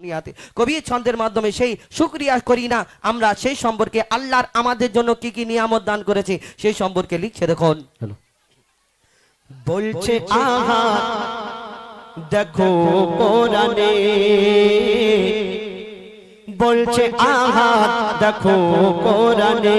দুনিয়াতে। কবি ছন্দের মাধ্যমে সেই শুক্রিয়া করি না আমরা সেই সম্পর্কে আল্লাহর আমাদের জন্য কি কি নিয়ামত দান করেছে সেই সম্পর্কে লিখছে দেখুন। বলছে আহা দেখো কোরআনে। বলছে আহা দেখো কোরআনে।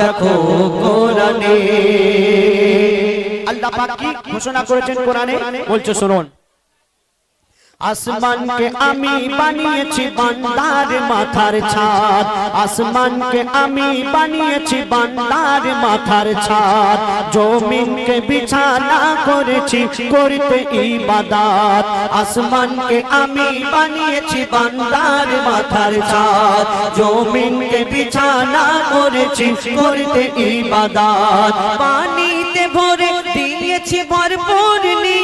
দেখো কোরআনে। আল্লাহ পাক কি ঘোষণা করেছেন কোরআনে? বলছো শুনুন। আসমানকে আমি বানিয়েছি বান্দার মাথার ছাদ আসমানকে আমি বানিয়েছি বান্দার মাথার ছাদ জমিনকে বিছানা করেছি করতে ইবাদাত। আসমানকে আমি বানিয়েছি বান্দার মাথার ছাদ জমিনকে বিছানা করেছি করতে ইবাদাত। পানিতে ভরে দিয়েছি ভরপুর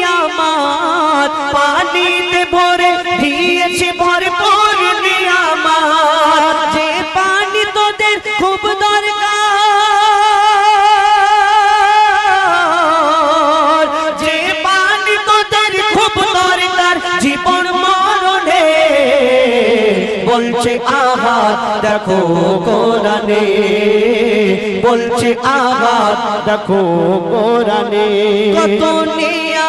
নিয়ামত। পানিতে ভরে দিয়েছি ভরপুর নিয়ামত। যে পানি তোদের খুব দরকার, যে পানি তোদের খুব দরকার, জীবন মরণে। বলছে, আহা, দেখো কোরআনে। বলছে, আহা, দেখো কোরআনে। কত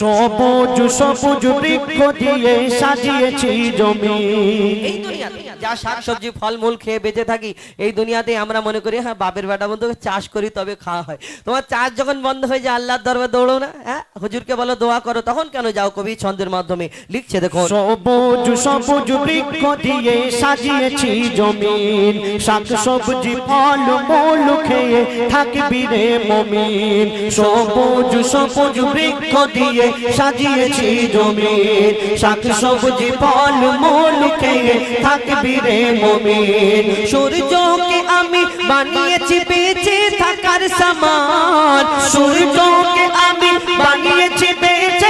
সবুজ সবুজ বৃক্ষ দিয়ে সাজিয়েছি জমি। এই দুনিয়াতে যা শাকসবজি ফলমূল খেয়ে বেঁচে থাকি এই দুনিয়াতে আমরা মনে করি হ্যাঁ বাপের বেটা বন্ধু চাষ করি তবে খাওয়া হয়। তোমার চাষ যখন বন্ধ হয়ে যায় আল্লাহর দরবার দৌড়ো না হ্যাঁ? হুজুরকে বলো দোয়া করো তখন কেন যাও কবি ছন্দের মাধ্যমে? লিখছে দেখো সবুজ সবুজ বৃক্ষ দিয়ে সাজিয়েছি জমিন শাক সবজি ফল মূল খেয়ে থাকবি রে মমিন। সবুজ সবুজ বৃক্ষ দিয়ে সাজিয়েছি জমিন, শাক সবজি, ফল খেয়ে থাকবি রে সূর্যকে আমি বানিয়েছি বেঁচে থাকার সামান। সূর্যকে আমি বানিয়েছি বেঁচে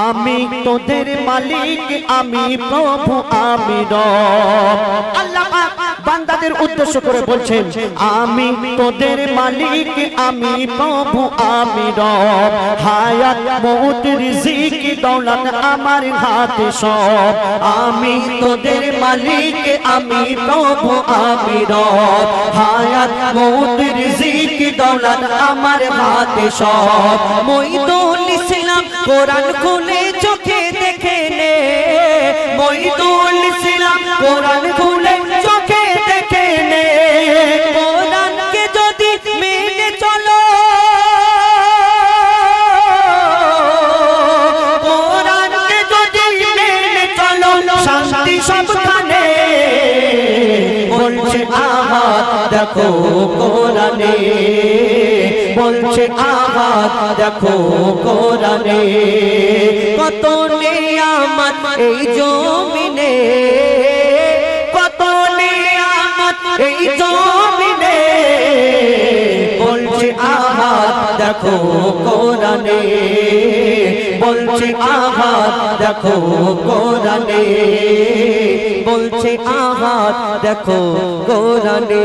আমি তোদের মালিক, আমি প্রভু, আমি বান্দাদের উদ্দেশ্য করে বলছেন, আমি তোদের মালিক, আমি প্রভু, আমি হায়াত মৌত রিজিক, দৌলত আমার হাতে সব। আমি তোদের মালিক, আমি প্রভু, আমি হায়াত মৌত রিজিক, দৌলত আমার হাতে সব। ইসলাম কোরআন খুলে চোখে দেখে নে। মইদুল ইসলাম কোরআন খুলে চোখে দেখে নে। কোরআনকে যদি মেনে চলো, কোরআনকে যদি মেনে চলো, শান্তি সবখানে বলছে আহাত দেখো কোরআনে। বলছে আমার দেখো কোরআনে কত নিয়ামত এই জমিনে, কত নিয়ামত এই জমিনে। বলছে আমার দেখো কোরআনে। বলছে আমার দেখো কোরআনে। বলছে আমার দেখো কোরআনে।